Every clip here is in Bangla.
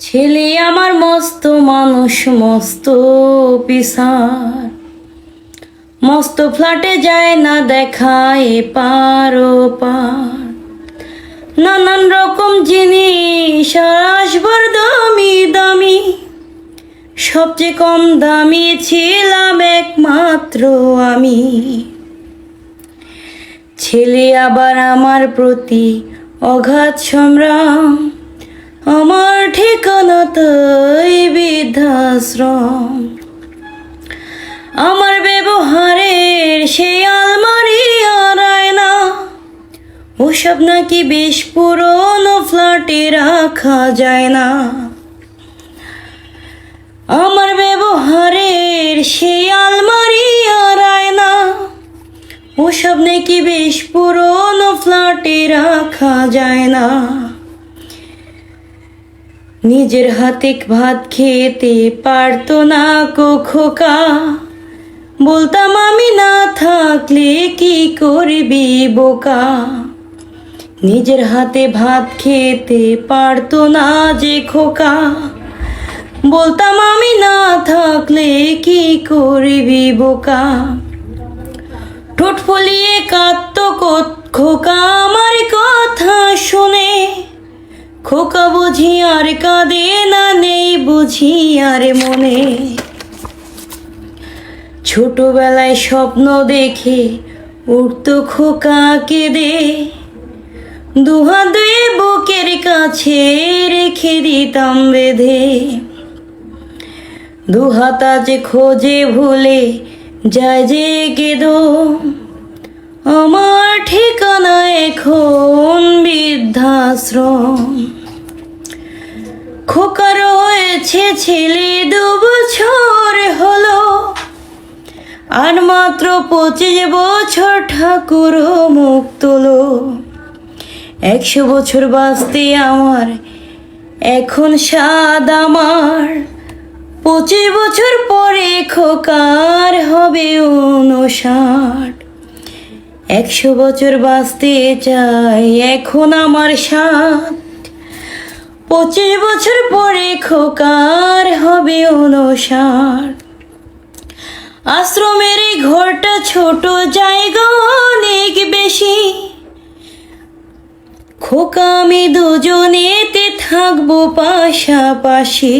ছেলে আমার মস্ত, মানুষ মস্ত পিসার। মস্ত ফ্ল্যাটে যায় না দেখায় পার পার। নানান রকম জিনিস আসবার দামি দামি। সবচেয়ে কম দামি ছিলাম একমাত্র আমি। ছেলে আবার আমার প্রতি অগাধ সম্রাম আমার বৃদ্ধাশ্রম। আমার ব্যবহারের সেই আলমারি আড়ায় না। ওসব নাকি বেশ পুরনো ফ্ল্যাটে রাখা যায় না। আমার ব্যবহারের সেই আলমারি আড়ায় না। ওসব নাকি বেশ পুরনো ফ্ল্যাটে রাখা যায় না। নিজের হাতে ভাত খেতে পারতো না কো খোকা। বলতাম, আমি না থাকলে কি করবি বোকা? নিজের হাতে ভাত খেতে পারতো না যে খোকা। বলতাম, আমি না থাকলে কি করবি বোকা? ঠোঁট ফলিয়ে কাঁদত খোকা, আমার কথা শুনে খোকা বুঝি আর কাঁদে না নেই বুঝি আর মনে। ছোটবেলায় স্বপ্ন দেখে উঠত খোকা কেঁদে। দুহাত দুয়ে বুকের কাছে রেখে দিতাম বেঁধে। দুহাত আজ খোঁজে ভুলে যায় যে কেদো। আমার ঠিকানা এখন বৃদ্ধাশ্রম। খোকা রয়েছে ছেলে দু বছর হলো। আর মাত্র পঁচিশ বছর ঠাকুর মুখ তোলো। একশো বছর বাঁচতে আমার এখন স্বাদ আমার। পঁচিশ বছর পরে খোকার হবে উনষাট একশো বছর বাঁচতে চাই এখন আমার সাত পঁচিশ বছর পরে খোকার হবে উনষাট আশ্রমের এই ঘরটা ছোট জায়গা অনেক বেশি। খোকা, আমি দুজনেতে থাকব পাশাপাশি।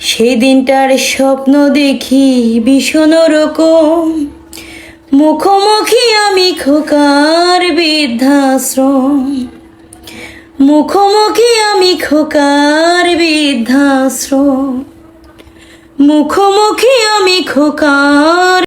সেদিনটার স্বপ্ন দেখি ভীষণ রকম মুখোমুখি আমি খোকার বৃদ্ধাশ্রম। মুখোমুখি আমি খোকার বৃদ্ধাশ্রম। মুখোমুখি আমি খোকার